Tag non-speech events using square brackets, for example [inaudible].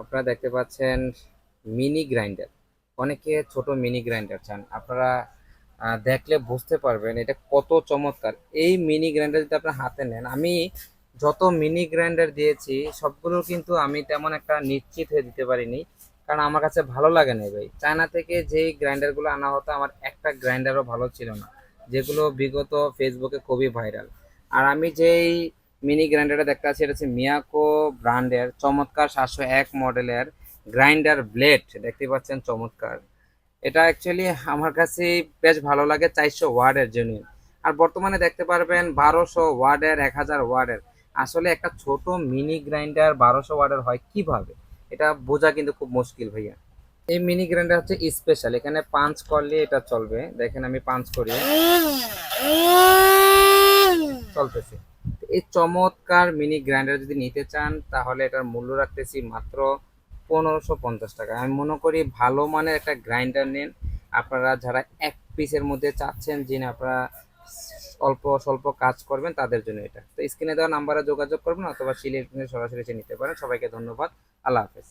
আপনারা দেখতে পাচ্ছেন মিনি গ্রাইন্ডার। অনেকে ছোট মিনি গ্রাইন্ডার চান। আপনারা দেখলে বুঝতে পারবেন এটা কত চমৎকার। এই মিনি গ্রাইন্ডার যদি আপনার হাতে নেন, আমি যত মিনি গ্রাইন্ডার দিয়েছি, সবগুলো কিন্তু আমি তেমন একটা নিশ্চিত হয়ে দিতে পারিনি। কারণ আমার কাছে ভালো লাগে না ভাই। চায়না থেকে যেই গ্রাইন্ডারগুলো আনা হতো, আমার একটা গ্রাইন্ডারও ভালো ছিল না। যেগুলো বিগত ফেসবুকে খুবই ভাইরাল। আর আমি যেই মিনি গ্রাইন্ডারটা দেখতে পাচ্ছি, এটা হচ্ছে মিয়াকো ব্র্যান্ডের চমৎকার সাতশো এক মডেলের গ্রাইন্ডার ব্লেড। দেখতে পাচ্ছেন চমৎকার। এটা অ্যাকচুয়ালি আমার কাছে বেশ ভালো লাগে, চারশো ওয়ার্ডের জন্য। আর বর্তমানে দেখতে পারবেন বারোশো ওয়ার্ডের, এক হাজার ওয়ার্ডের। আসলে একটা ছোট মিনি গ্রাইন্ডার বারোশো ওয়ার্ডের হয় কীভাবে? এটা বোঝা কিন্তু খুব মুশকিল ভাইয়া। এই মিনি গ্রাইন্ডার হচ্ছে স্পেশাল এখানে পাঞ্চ করলে এটা চলবে। দেখেন আমি পাঞ্চ করি। [laughs] চলতেছে। এই চমৎকার মিনি গ্রাইন্ডার যদি নিতে চান, তাহলে এটার মূল্য রাখতেছি মাত্র পনেরোশো পঞ্চাশ টাকা। আমি মনে করি ভালো মানের একটা গ্রাইন্ডার নেন। আপনারা যারা এক পিসের মধ্যে চাচ্ছেন যে না আপনারা অল্প স্বল্প কাজ করবেন, তাদের জন্য এটা। তো স্ক্রিনে দেওয়া নাম্বারে যোগাযোগ করবেন অথবা সিলেট সরাসরি নিতে পারেন। সবাইকে ধন্যবাদ। আল্লাহ হাফেজ।